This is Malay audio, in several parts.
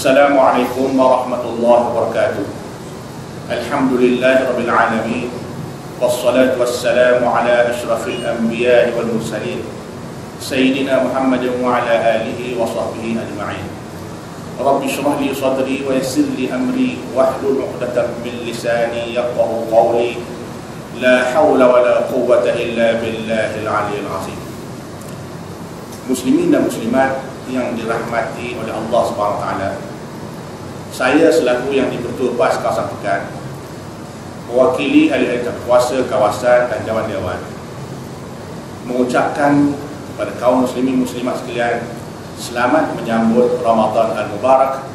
السلام عليكم ورحمة الله وبركاته. الحمد لله رب العالمين والصلاة والسلام على أشرف الأنبياء والمرسلين سيدنا محمد وعلى آله وصحبه أجمعين. رب اشرح لي صدري ويسر لي أمري واحلل عقدة من لساني يفقه قولي. لا حول ولا قوة إلا بالله العلي العظيم. Muslimin dan yang dirahmati oleh Allah Subhanahu Wa Taala. Saya selaku yang dipertua PAS kawasan Pekan mewakili ahli-ahli kuasa kawasan dan dewan-dewan mengucapkan kepada kaum muslimin muslimat sekalian selamat menyambut Ramadan Al-Mubarak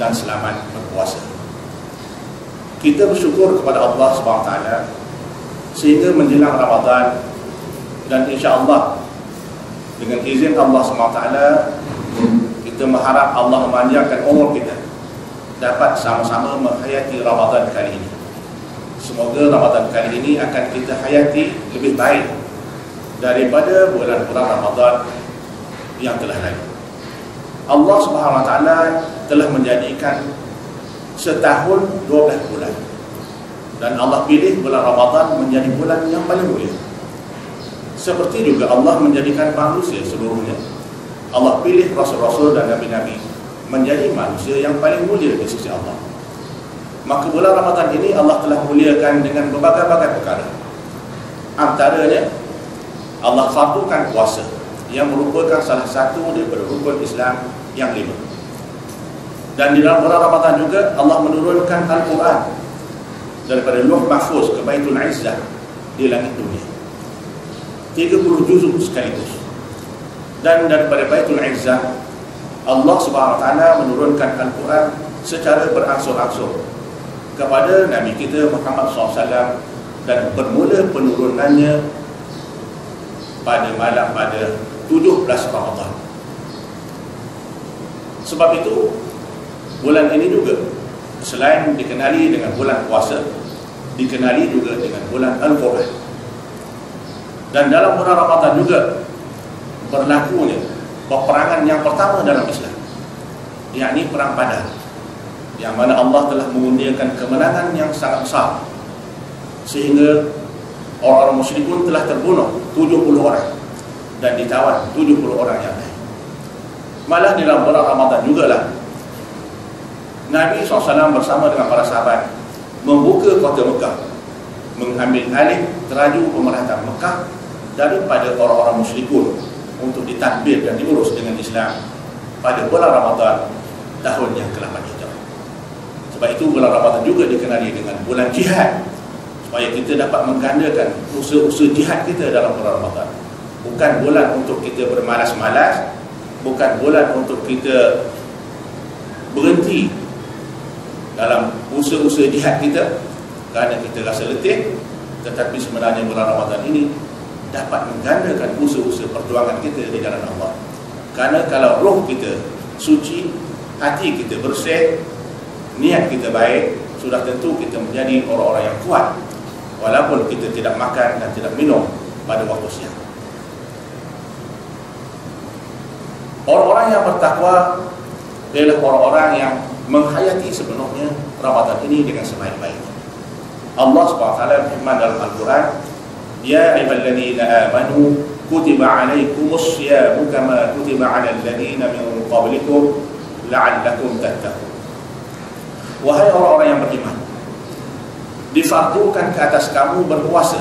dan selamat berpuasa. Kita bersyukur kepada Allah Taala sehingga menjelang Ramadan dan insya-Allah dengan izin Allah SWT kita mengharap Allah memanjangkan umur kita dapat sama-sama menghayati Ramadan kali ini. Semoga Ramadan kali ini akan kita hayati lebih baik daripada bulan-bulan Ramadan yang telah lalu. Allah SWT telah menjadikan setahun 12 bulan. Dan Allah pilih bulan Ramadan menjadi bulan yang paling mulia. Seperti juga Allah menjadikan manusia seluruhnya. Allah pilih rasul-rasul dan nabi-nabi menjadi manusia yang paling mulia di sisi Allah. Maka bulan Ramadan ini Allah telah muliakan dengan berbagai-bagai perkara. Antaranya Allah fardukan puasa yang merupakan salah satu daripada rukun Islam yang lima. Dan di dalam bulan Ramadan juga Allah menurunkan Al-Quran daripada Luh Mahfuz ke Baitul Izzah di langit dunia. 30 juzuk sekaligus dan daripada Baitul Izzah Allah Subhanahu Wa Taala menurunkan Al-Quran secara berangsur-angsur kepada Nabi kita Muhammad SAW dan bermula penurunannya pada malam pada 17 Ramadan. Sebab itu bulan ini juga selain dikenali dengan bulan puasa dikenali juga dengan bulan Al-Quran. Dan dalam bulan Ramadan juga berlakunya peperangan yang pertama dalam Islam yakni perang Badar yang mana Allah telah mengundiakan kemenangan yang sangat besar. Sehingga orang-orang muslimun telah terbunuh 70 orang dan ditawan 70 orang yang lain. Malah dalam bulan Ramadan jugalah Nabi SAW bersama dengan para sahabat membuka kota Mekah mengambil alih teraju pemerintahan Mekah daripada orang-orang musyrikun untuk ditadbir dan diurus dengan Islam pada bulan Ramadan tahun yang ke-8 Hijrah. Sebab itu bulan Ramadan juga dikenali dengan bulan jihad supaya kita dapat menggandakan usaha-usaha jihad kita dalam bulan Ramadan. Bukan bulan untuk kita bermalas-malas, bukan bulan untuk kita berhenti dalam usaha-usaha jihad kita kerana kita rasa letih tetapi sebenarnya bulan Ramadan ini dapat menggandakan usaha-usaha perjuangan kita di jalan Allah. Karena kalau roh kita suci, hati kita bersih, niat kita baik, sudah tentu kita menjadi orang-orang yang kuat walaupun kita tidak makan dan tidak minum pada waktu siang. Orang-orang yang bertakwa adalah orang-orang yang menghayati sepenuhnya Ramadan ini dengan sebaik-baiknya. Allah SWT berfirman dalam Al-Quran يا أيها الذين آمنوا كتب عليكم الصيام كما كتب على الذين من قبلكم لعلكم تتقون Wahai orang-orang yang beriman Difardukan ke atas kamu berpuasa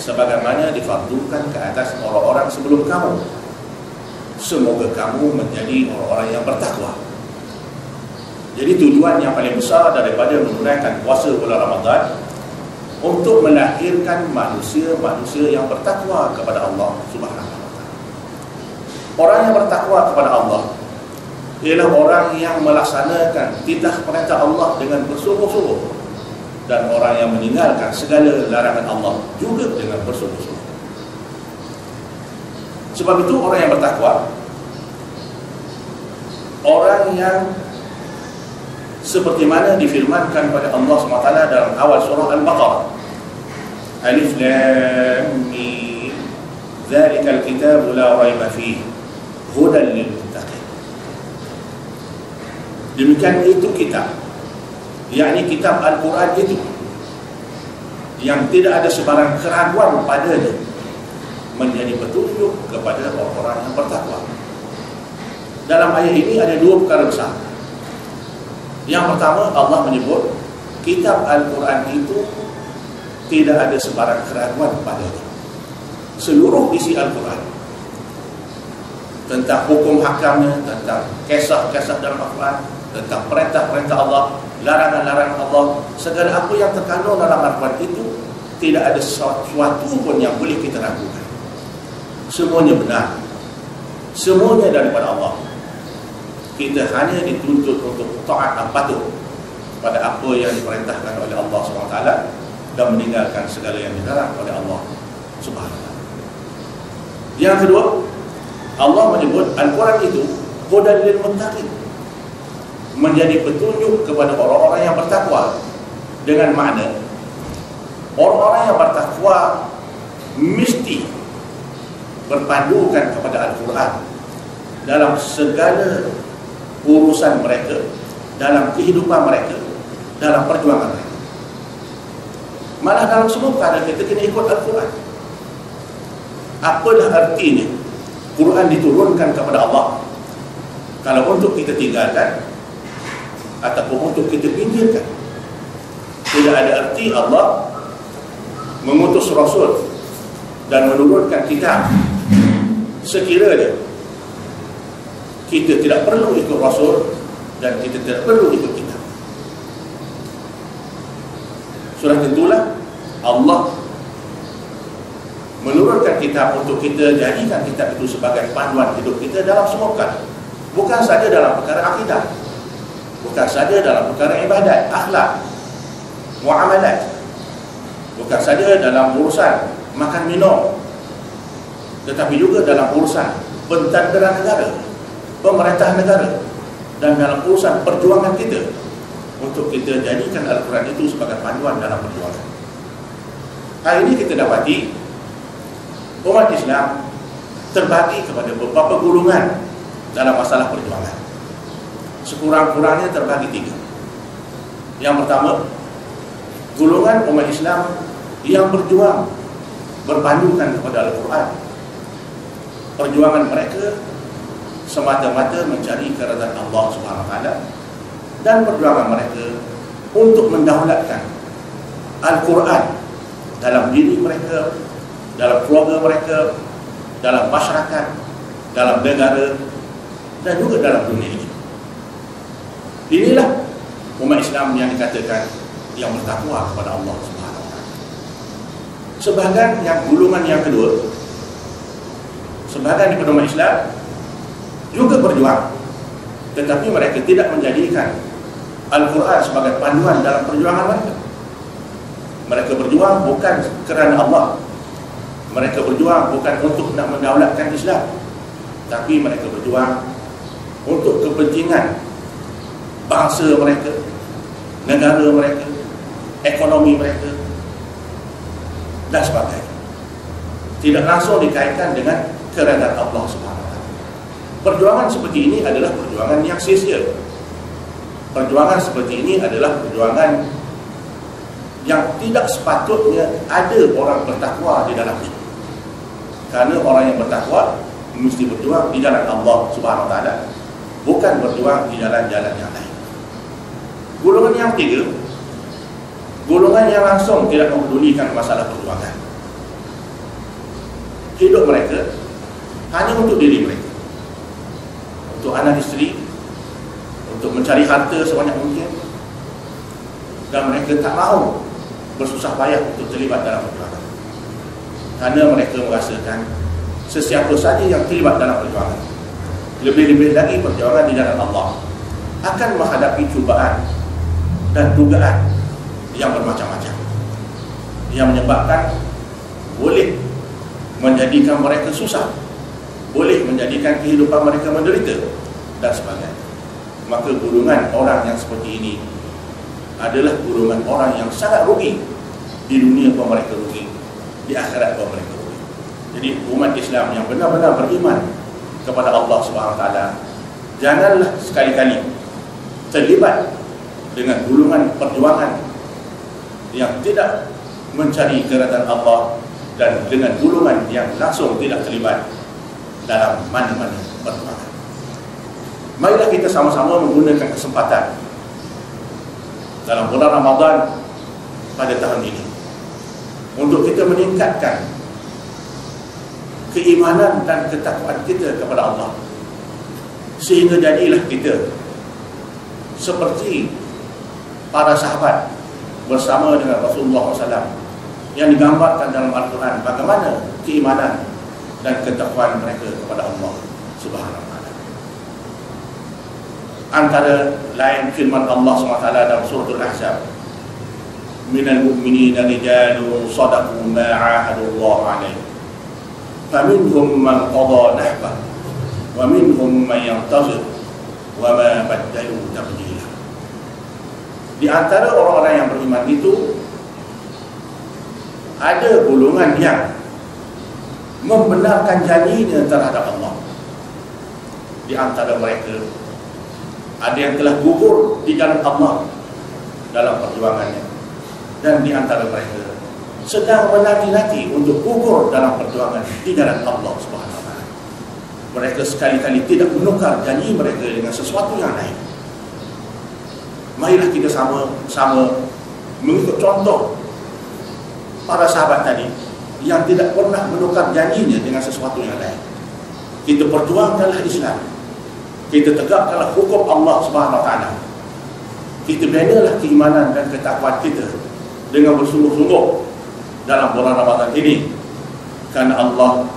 Sebagaimana difardukan ke atas orang-orang sebelum kamu Semoga kamu menjadi orang-orang yang bertakwa Jadi tujuan yang paling besar daripada menunaikan puasa bulan Ramadan untuk melahirkan manusia-manusia yang bertakwa kepada Allah Subhanahu wa taala. Orang yang bertakwa kepada Allah ialah orang yang melaksanakan titah perintah Allah dengan bersungguh-sungguh dan orang yang meninggalkan segala larangan Allah juga dengan bersungguh-sungguh. Sebab itu orang yang bertakwa orang yang seperti mana difirmankan pada Allah SWT dalam awal surah Al-Baqarah? Alif Lam Mim. Zalikal kitab la raiba fih. Hudan lil muttaqin demikian itu kitab. Yakni kitab Al-Quran itu. Yang tidak ada sebarang keraguan padanya menjadi petunjuk kepada orang-orang yang bertakwa. Dalam ayat ini ada dua perkara besar yang pertama Allah menyebut kitab Al-Quran itu tidak ada sebarang keraguan padanya seluruh isi Al-Quran tentang hukum hakamnya tentang kisah-kisah dalam Al-Quran tentang perintah-perintah Allah larangan-larangan Allah segala apa yang terkandung dalam Al-Quran itu tidak ada sesuatu pun yang boleh kita ragukan. Semuanya benar. Semuanya daripada Allah kita hanya dituntut untuk taat dan patuh pada apa yang diperintahkan oleh Allah SWT dan meninggalkan segala yang dilarang oleh Allah SWT yang kedua Allah menyebut Al-Quran itu hudan lil muttaqin. Menjadi petunjuk kepada orang-orang yang bertakwa dengan makna orang-orang yang bertakwa mesti berpandukan kepada Al-Quran dalam segala urusan mereka dalam kehidupan mereka dalam perjuangan mereka. Malah dalam semua perkara kita kena ikut Al-Quran. Apalah artinya Quran diturunkan kepada Allah? Kalau untuk kita tinggalkan ataupun untuk kita pinggirkan tidak ada arti Allah mengutus Rasul dan menurunkan kita sekiranya kita tidak perlu ikut Rasul dan kita tidak perlu ikut kita surah tentulah Allah menurunkan kitab untuk kita jadikan kitab itu sebagai panduan hidup kita dalam semua perkara bukan saja dalam perkara akidah bukan saja dalam perkara ibadat, akhlak, muamalat. Bukan saja dalam urusan makan minum. Tetapi juga dalam urusan pentadbiran negara, pemerintah negara dan dalam urusan perjuangan kita untuk kita jadikan Al-Quran itu sebagai panduan dalam perjuangan. Hari ini kita dapati umat Islam terbagi kepada beberapa golongan dalam masalah perjuangan sekurang-kurangnya terbagi tiga. Yang pertama, golongan umat Islam yang berjuang berpandukan kepada Al-Quran. Perjuangan mereka semata-mata mencari keredaan Allah Subhanahu Taala dan perjuangan mereka untuk mendaulatkan Al-Quran dalam diri mereka, dalam keluarga mereka, dalam masyarakat, dalam negara dan juga dalam dunia ini. Inilah umat Islam yang dikatakan yang bertakwa kepada Allah Subhanahu Wa Sebahagian yang golongan yang kedua, sebahagian daripada umat Islam juga berjuang, tetapi mereka tidak menjadikan Al-Quran sebagai panduan dalam perjuangan mereka. Mereka berjuang bukan kerana Allah. Mereka berjuang bukan untuk nak mendaulatkan Islam. Tapi mereka berjuang untuk kepentingan bangsa mereka, negara mereka, ekonomi mereka dan sebagainya. Tidak langsung dikaitkan dengan keredaan Allah Subhanahu Perjuangan seperti ini adalah perjuangan yang sia-sia. Perjuangan seperti ini adalah perjuangan yang tidak sepatutnya ada orang bertakwa di dalamnya. Karena orang yang bertakwa mesti berjuang di jalan Allah Subhanahu Taala, bukan berjuang di jalan-jalan yang lain. Golongan yang ketiga Golongan yang langsung tidak mempedulikan masalah perjuangan Hidup mereka Hanya untuk diri mereka Untuk anak isteri Untuk mencari harta sebanyak mungkin. Dan mereka tak mahu Bersusah payah untuk terlibat dalam perjuangan. Kerana mereka merasakan Sesiapa saja yang terlibat dalam perjuangan. Lebih-lebih lagi perjuangan di dalam Allah Akan menghadapi cubaan dan dugaan yang bermacam-macam. Yang menyebabkan boleh menjadikan mereka susah boleh menjadikan kehidupan mereka menderita dan sebagainya maka gulungan orang yang seperti ini adalah gulungan orang yang sangat rugi. Di dunia pun mereka rugi. Di akhirat pun mereka rugi. Jadi umat Islam yang benar-benar beriman kepada Allah Subhanahu Taala janganlah sekali-kali terlibat dengan gulungan perjuangan yang tidak mencari kerajaan Allah dan dengan gulungan yang langsung tidak terlibat dalam mana-mana perjuangan. Marilah kita sama-sama menggunakan kesempatan dalam bulan Ramadan pada tahun ini untuk kita meningkatkan keimanan dan ketakwaan kita kepada Allah sehingga jadilah kita seperti para sahabat bersama dengan Rasulullah SAW yang digambarkan dalam Al-Quran bagaimana keimanan dan ketakwaan mereka kepada Allah Subhanahu antara lain firman Allah SWT dalam surah Al-Ahzab minal mu'minina rijalu sadaku ma'ahadu Allah alaih fa minhum man qada nahba wa minhum man yantazir wa ma baddalu tabdila. Di antara orang-orang yang beriman itu ada golongan yang membenarkan janjinya terhadap Allah. Di antara mereka ada yang telah gugur di jalan Allah dalam perjuangannya dan di antara mereka sedang menanti-nanti untuk gugur dalam perjuangan di jalan Allah Subhanahu wa. Mereka sekali-kali tidak menukar janji mereka dengan sesuatu yang lain. Marilah kita sama-sama mengikut contoh para sahabat tadi yang tidak pernah menukar janjinya dengan sesuatu yang lain. Kita perjuangkanlah Islam. Kita tegakkanlah hukum Allah Subhanahu wa taala. Kita benalah keimanan dan ketakwaan kita dengan bersungguh-sungguh dalam bulan Ramadan ini karena Allah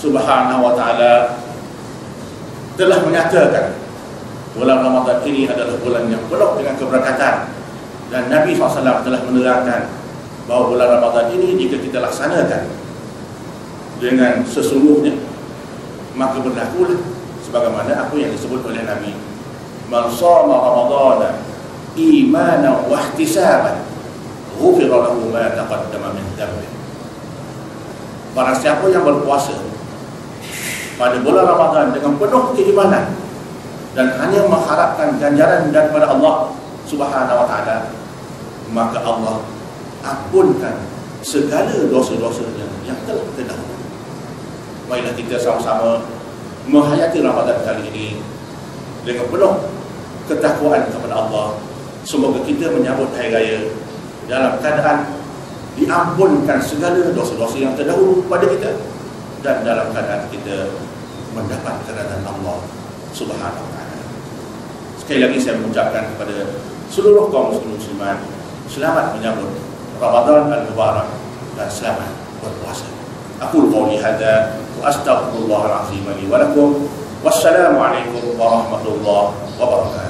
Subhanahu wa taala telah menyatakan bulan Ramadan ini adalah bulan yang penuh dengan keberkatan dan Nabi SAW telah menerangkan bahawa bulan Ramadan ini jika kita laksanakan dengan sesungguhnya maka berlakulah sebagaimana apa yang disebut oleh Nabi man sama Ramadan imanan wa ihtisaban ghufira lahu ma taqaddama min dhanbi barang siapa yang berpuasa pada bulan Ramadan dengan penuh keimanan dan hanya mengharapkan ganjaran daripada Allah Subhanahu wa taala maka Allah ampunkan segala dosa-dosanya yang telah terdahulu. Marilah kita sama-sama menghayati Ramadan kali ini dengan penuh ketakwaan kepada Allah. Semoga kita menyambut hari raya dalam keadaan diampunkan segala dosa-dosa yang terdahulu pada kita dan dalam keadaan kita mendapat kerajaan Allah Subhanahu wa taala. Sekali lagi saya mengucapkan kepada seluruh kaum muslimin selamat menyambut Ramadan al-Mubarak dan selamat berpuasa. Aku qouli hadza أستغفر الله العظيم لي ولكم والسلام عليكم ورحمة الله وبركاته.